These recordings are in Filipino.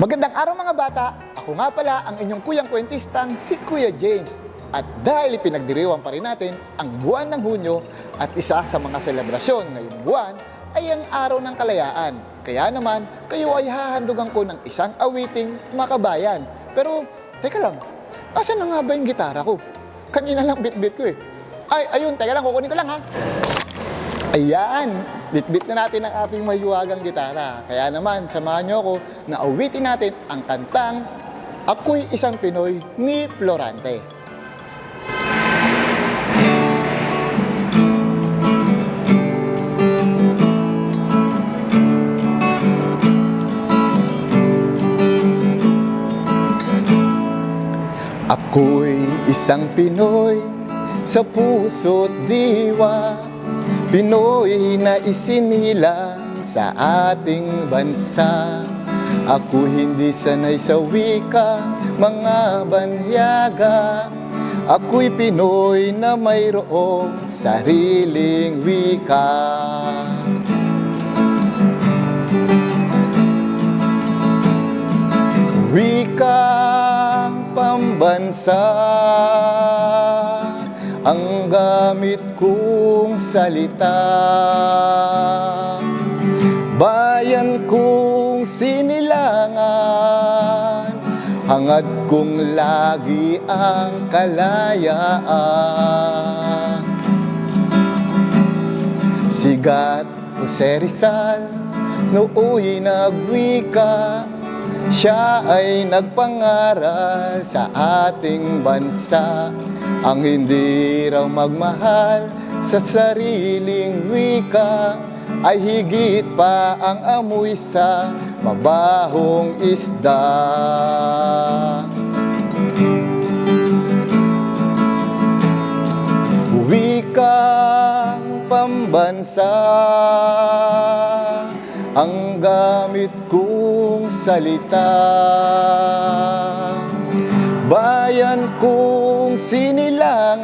Magandang araw mga bata! Ako nga pala ang inyong kuyang kwentistang si Kuya James. At dahil ipinagdiriwang pa rin natin ang buwan ng Hunyo at isa sa mga selebrasyon ngayong buwan ay ang Araw ng Kalayaan. Kaya naman, kayo ay hahandugan ko ng isang awiting makabayan. Pero, teka lang, asan na nga ba yung gitara ko? Kanina lang bit-bit ko eh. Ay, ayun, teka lang, kukunin ko lang ha. Ayan, bitbit na natin ang ating mayuwagang gitara. Kaya naman, samahan niyo ako na awitin natin ang kantang Ako'y Isang Pinoy ni Florante. Ako'y isang Pinoy sa puso't diwa Pinoy na isinilang sa ating bansa. Ako hindi sanay sa wika, mga banyaga Ako'y Pinoy na mayroong sariling wika. Wikang pambansa gamit kong salita. Bayan kong sinilangan Hangad kong lagi ang kalayaan. Sigat Jose Rizal Nooy nagwika Siya ay nagpangaral sa ating bansa. Ang hindi raw magmahal sa sariling wika Ay higit pa ang amoy sa mabahong isda. Wikang pambansa Ang gamit kong salita Bayan kong sinilangan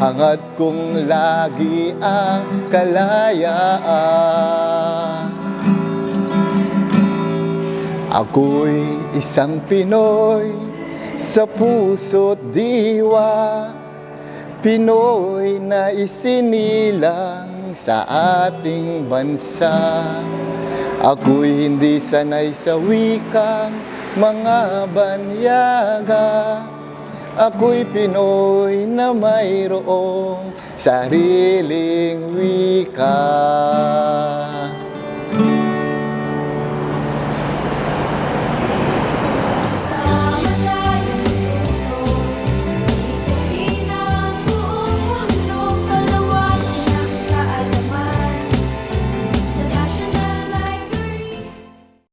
Hangad kong lagi ang kalayaan. Ako'y isang Pinoy sa puso't diwa Pinoy na isinilang sa ating bansa. Ako'y hindi sanay sa wikang mga banyaga. Ako'y Pinoy na mayroong sariling wika